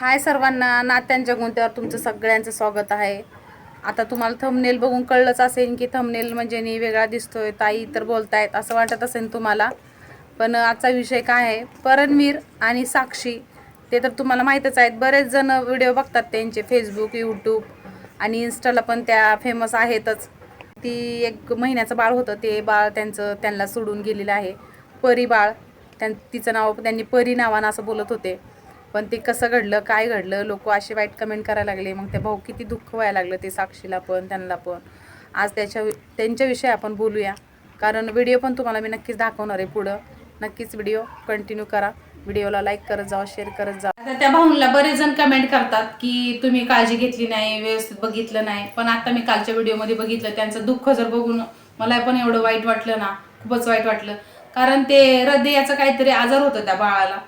हाय सर्वांना नात्यांच्या गुंत्यावर तुमचं सगळ्यांचं स्वागत आहे. आता तुम्हाला थंबनेल बघून कळलंच असेल की थंबनेल म्हणजे नी वेगळा दिसतोय ताई तर बोलतायत असं वाटत असेल तुम्हाला. पण आजचा विषय काय आहे? परणवीर आणि साक्षी ते तर तुम्हाला माहीतच आहेत. बरेच जण व्हिडिओ बघतात त्यांचे फेसबुक यूट्यूब आणि इन्स्टाला पण त्या फेमस आहेतच. ती एक महिन्याचं बाळ होतं ते बाळ त्यांचं त्यांना सोडून गेलेलं आहे. परी बाळ त्यां तिचं नाव त्यांनी परी नावानं असं बोलत होते. पण ते कसं घडलं काय घडलं लोक असे वाईट कमेंट करायला लागले. मग ते भाऊ किती दुःख व्हायला लागलं ते साक्षीला पण त्यांना पण. आज त्याच्या त्यांच्याविषयी आपण बोलूया. कारण व्हिडिओ पण तुम्हाला मी नक्कीच दाखवणार आहे पुढं. नक्कीच व्हिडिओ कंटिन्यू करा. व्हिडिओला लाईक करत जावा शेअर करत जा आता त्या भाऊंला बरेच जण कमेंट करतात की तुम्ही काळजी घेतली नाही व्यवस्थित बघितलं नाही. पण आता मी कालच्या व्हिडिओमध्ये बघितलं त्यांचं दुःख जर बघून मला पण एवढं वाईट वाटलं ना खूपच वाईट वाटलं. कारण ते हृदयाचं काहीतरी आजार होतं त्या बाळाला.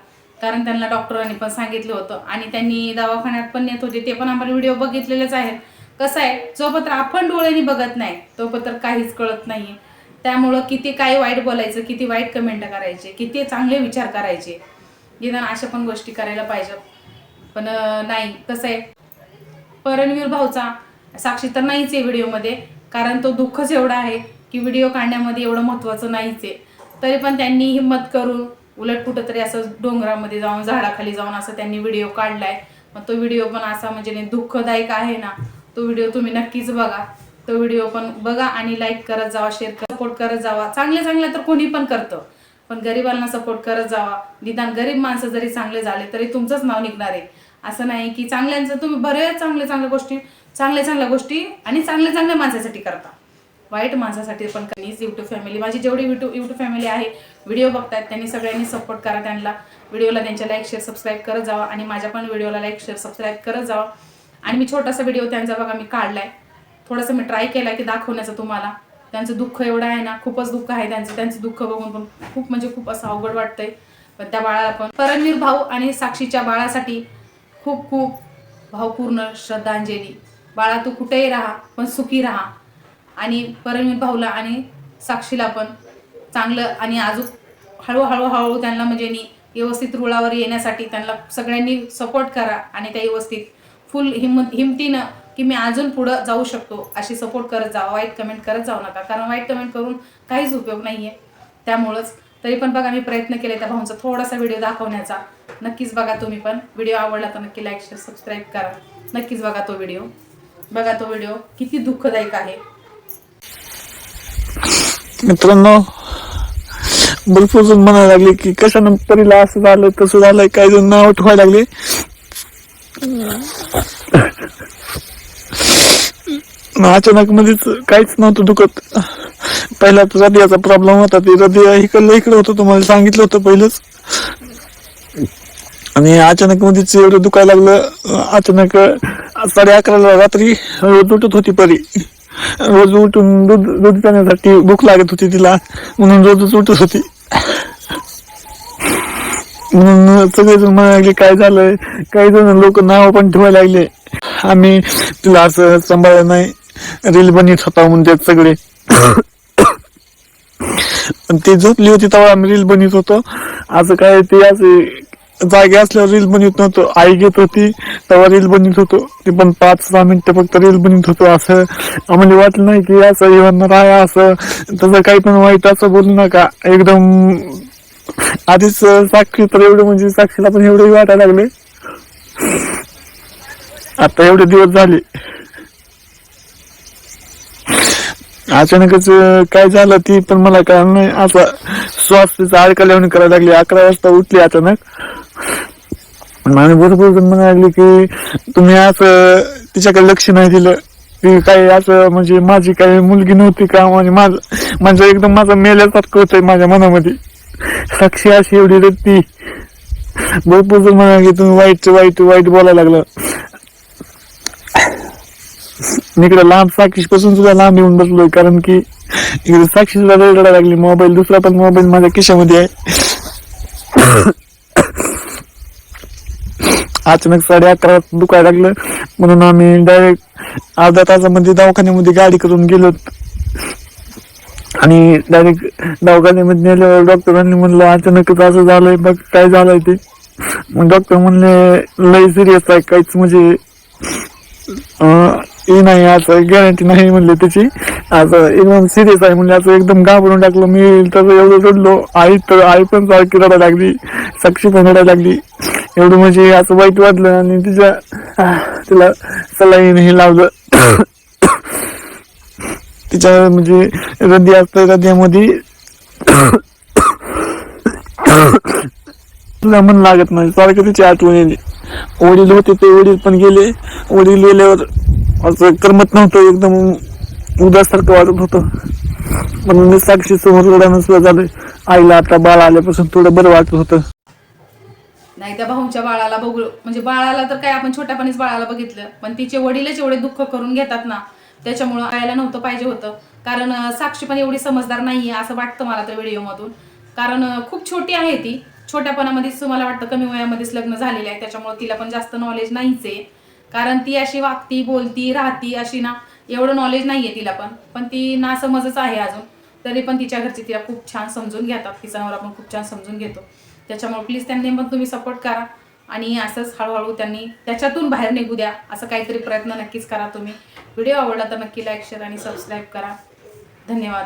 कारण त्यांना डॉक्टरांनी पण सांगितलं होतं. आणि त्यांनी दवाखान्यात पण नेत होते. ते पण आपण व्हिडिओ बघितलेलेच आहेत. कसं आहे जोपर्यंत आपण डोळ्यांनी बघत नाही तोपर्यंत काहीच कळत नाही त्यामुळं किती काय वाईट बोलायचं किती वाईट कमेंट करायचे किती चांगले विचार करायचे. निदान अशा पण गोष्टी करायला पाहिजेत. पण नाही कसं आहे परणवीर भाऊचा साक्षी तर नाहीच आहे व्हिडिओमध्ये. कारण तो दुःखच एवढा आहे की व्हिडिओ काढण्यामध्ये एवढं महत्त्वाचं नाहीच आहे. तरी पण त्यांनी हिंमत करून उलट कुठंतरी असं डोंगरामध्ये जाऊन झाडाखाली जाऊन असं त्यांनी व्हिडिओ काढलाय. मग तो व्हिडिओ पण असा म्हणजे नाही दुःखदायक आहे ना. तो व्हिडिओ तुम्ही नक्कीच बघा. तो व्हिडिओ पण बघा आणि लाईक करत जावा शेअर कर सपोर्ट करत जावा. चांगले चांगले तर कोणी पण करतं. पण गरिबांना सपोर्ट करत जावा. निदान गरीब माणसं जरी चांगले झाले तरी तुमचंच नाव निघणार आहे. असं नाही की चांगल्यांचं तुम्ही बरेच चांगले चांगल्या गोष्टी चांगल्या चांगल्या गोष्टी आणि चांगल्या चांगल्या माणसासाठी करता. वाईट माणसासाठी पण कधीच यूट्यूब फॅमिली माझी जेवढी यूट्यूब यूट्यूब फॅमिली आहे व्हिडिओ बघतायत त्यांनी सगळ्यांनी सपोर्ट करा त्यांना. व्हिडिओला त्यांच्या लाईक शेअर सबस्क्राईब करत जावा आणि माझ्या पण व्हिडिओला लाईक शेअर सबस्क्राईब करत जावा. आणि मी छोटासा व्हिडिओ त्यांचा बघा मी काढलाय. थोडंसं मी ट्राय केलाय की दाखवण्याचं तुम्हाला. त्यांचं दुःख एवढं आहे ना खूपच दुःख आहे त्यांचं. त्यांचं दुःख बघून पण खूप म्हणजे खूप असं अवघड वाटतंय. पण त्या बाळाला पण. परमवीर भाऊ आणि साक्षीच्या बाळासाठी खूप खूप भावपूर्ण श्रद्धांजली. बाळा तू कुठेही राहा पण सुखी राहा. आणि परमवीर भाऊला आणि साक्षीला पण चांगलं आणि अजून हळूहळू हळूहळू त्यांना म्हणजे नी व्यवस्थित रुळावर येण्यासाठी त्यांना सगळ्यांनी सपोर्ट करा आणि त्या व्यवस्थित फुल हिंमत हिमतीनं की मी अजून पुढं जाऊ शकतो अशी सपोर्ट करत जा. वाईट कमेंट करत जाऊ नका. कारण वाईट कमेंट करून काहीच उपयोग नाही आहे त्यामुळंच तरी पण बघा मी प्रयत्न केले त्या भाऊंचा थोडासा व्हिडिओ दाखवण्याचा. नक्कीच बघा तुम्ही पण. व्हिडिओ आवडला तर नक्की लाईक शेअर सबस्क्राईब करा. नक्कीच बघा तो व्हिडिओ बघा तो व्हिडिओ किती दुःखदायक आहे. मित्रांनो भरपूर जण म्हणायला लागले की कशानं परीला असं झालं तसं झालंय काही जण नाव ठेवायला लागले? अचानक मध्येच काहीच नव्हतं दुखत. पहिला तर हृदयाचा प्रॉब्लेम होता ते हृदय इकडलं इकडं होतं तुम्हाला सांगितलं होतं पहिलंच. आणि अचानक मध्येच एवढं दुखायला लागलं अचानक साडे अकराला रात्री तुटत होती परी. रोज उठून दूध दूध पिण्यासाठी भूक लागत होती तिला. म्हणून रोजच उठत होती. म्हणून सगळेजण म्हणायला लागले काय झालंय? काही जण लोक नाव पण ठेवायला लागले. आम्ही तिला असं सांभाळलं नाही. रील बनवत होता म्हणतात सगळे. ते ती झोपली होती तेव्हा आम्ही रील बनवत होतो. असं काय ते असे जागे असल्यावर रील बनवित नव्हतो. आई घेत होती तेव्हा रील बनवित होतो. ते पण पाच सहा मिनिटं फक्त रील बनवित होतो असं. आम्हाला वाटलं नाही की असं हे होणार आहे असं. तसं काही पण वाईट असं बोलू नका. एकदम आधीच साक्षी तर एवढं म्हणजे साक्षीला पण एवढे वाटायला लागले. आता एवढे दिवस झाले. अचानकच काय झालं ती पण मला काय नाही. असं श्वास तिचा अडकल्यावर करायला लागली. अकरा वाजता उठली अचानक. आणि भरपूर जण म्हणायला लागले की तुम्ही असं तिच्याकडे लक्ष नाही दिलं. की काही असं म्हणजे माझी काही मुलगी नव्हती का? म्हणजे माझं म्हणजे एकदम माझं मेल्यासारखं होतंय माझ्या मनामध्ये. साक्षी अशी एवढी रत्ती भरपूर जण म्हणाले की तुम्ही वाईट वाईट वाईट बोलायला लागलं. मी इकडे लांब साक्षी पासून सुद्धा लांब येऊन बसलोय कारण की इकडे साक्षी सुद्धा रडायला लागली. मोबाईल दुसरा पण मोबाईल माझ्या खिशामध्ये आहे. अचानक साडे अकरा दुखायला लागलं. म्हणून आम्ही डायरेक्ट अर्धा तासामध्ये दवाखान्यामध्ये गाडी करून गेलो. आणि डायरेक्ट दवाखान्यामध्ये नेल्यावर डॉक्टरांनी म्हणलं अचानकच असं झालंय बघ काय झालंय ते. मग डॉक्टर म्हणले लय सिरियस आहे काहीच म्हणजे हे नाही असं गॅरंटी नाही म्हणले त्याची. असं एकदम सिरियस आहे म्हणजे असं एकदम घाबरून टाकलं मी तसं एवढं रडलो. आई तर आई पण सारखी रडायला लागली साक्षी पण रडायला लागली. एवढं म्हणजे असं वाईट वाटलं आणि तिच्या तिला सलाईन हे लावलं. तिच्या म्हणजे हृदय असतं हृदयामध्ये तुला मन लागत नाही. सारखं तिची आठवण येते. वडील होते ते वडील पण गेले. वडील गेल्यावर असं करमत नव्हतं. एकदम उदासारखं वाटत होतं. म्हणून मी साक्षी समोर रडायला सुद्धा झालं. आईला आता बाळ आल्यापासून थोडं बरं वाटत होतं. नाही त्या भाऊच्या बाळाला बघू म्हणजे बाळाला तर काय आपण छोट्यापणीच बाळाला बघितलं पण तिचे वडीलच एवढे दुःख करून घेतात ना त्याच्यामुळं आयला नव्हतं पाहिजे होतं. कारण साक्षी पण एवढी समजदार नाही आहे असं वाटतं मला तर व्हिडिओमधून. कारण खूप छोटी आहे ती. छोट्यापणामध्येच मला वाटतं कमी वयामध्येच लग्न झालेलं आहे त्याच्यामुळे तिला पण जास्त नॉलेज नाहीच आहे. कारण ती अशी वागती बोलती राहती अशी ना एवढं नॉलेज नाही आहे तिला पण. पण ती ना समजच आहे अजून. तरी पण तिच्या घरची तिला खूप छान समजून घेतात. तिचा नवरा पण खूप छान समजून घेतो. त्याच्यामुळे प्लीज त्यांनी पण तुम्ही सपोर्ट करा. आणि असंच हळूहळू त्यांनी त्याच्यातून बाहेर निघू द्या. असं काहीतरी प्रयत्न नक्कीच करा तुम्ही. व्हिडिओ आवडला तर नक्की लाईक शेअर आणि सबस्क्राईब करा. धन्यवाद.